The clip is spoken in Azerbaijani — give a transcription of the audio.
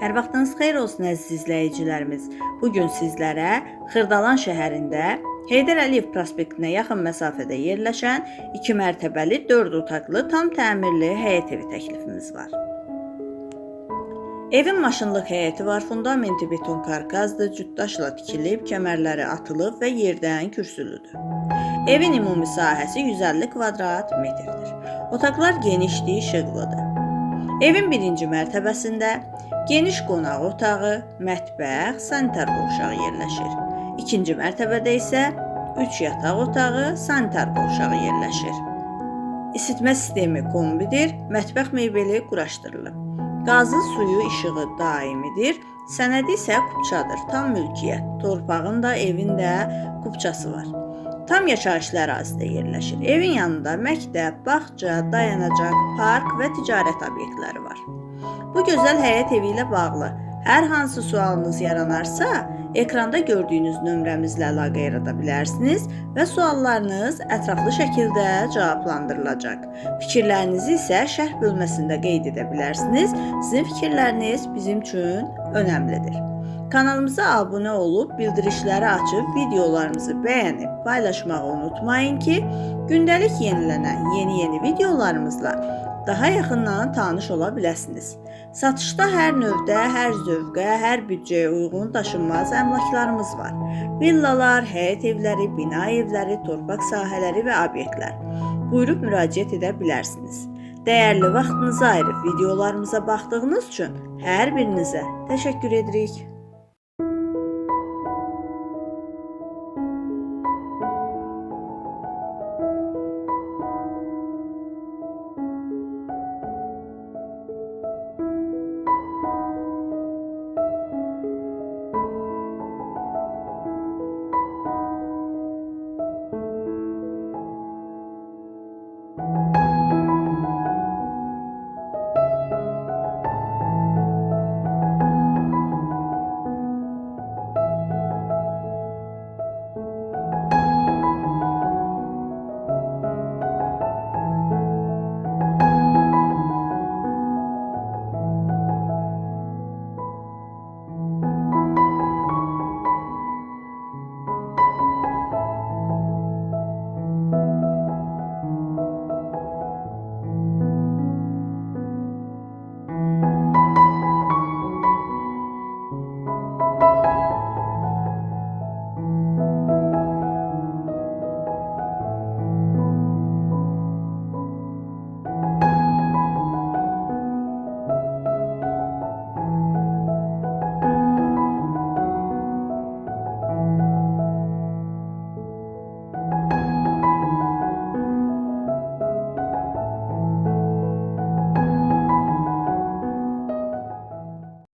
Hər vaxtınız xeyir olsun əziz izləyicilərimiz. Bu gün sizlərə Xırdalan şəhərində Heydər Əliyev prospektinə yaxın məsafədə yerləşən 2 mərtəbəli 4 otaqlı tam təmirli həyət evi təklifimiz var. Evin maşınlıq həyəti var, fundamenti beton karkazdır, cütdaşla tikilib, kəmərləri atılıb və yerdən kürsülüdür. Evin ümumi sahəsi 150 kvadrat metrdir. Otaqlar genişdir, işıqlıdır. Evin birinci mərtəbəsində geniş qonaq otağı, mətbəx, sanitar qovşağı yerləşir. İkinci mərtəbədə isə 3 yataq otağı, sanitar qovşağı yerləşir. İsitmə sistemi kombidir, mətbəx mebeli quraşdırılıb. Qazı suyu işığı daimidir, sənədi isə kupçadır, tam mülkiyyət. Torpağın da, evin də kupçası var. Tam yaşayışlı ərazidə yerləşir. Evin yanında məktəb, bağça, dayanacaq, park və ticarət obyektləri var. Bu gözəl həyət evi ilə bağlı hər hansı sualınız yaranarsa, ekranda gördüyünüz nömrəmizlə əlaqə yarada bilərsiniz və suallarınız ətraflı şəkildə cavablandırılacaq. Fikirlərinizi isə şərh bölməsində qeyd edə bilərsiniz. Sizin fikirləriniz bizim üçün önəmlidir. Kanalımıza abunə olub bildirişləri açıb videolarımızı bəyənib paylaşmağı unutmayın ki, gündəlik yenilənən yeni-yeni videolarımızla daha yaxından tanış ola biləsiniz. Satışda hər növdə, hər zövqə, hər büdcəyə uyğun daşınmaz əmlaklarımız var. Villalar, həyət evləri, bina evləri, torpaq sahələri və obyektlər. Buyurub müraciət edə bilərsiniz. Dəyərli vaxtınızı ayırıb videolarımıza baxdığınız üçün hər birinizə təşəkkür edirik.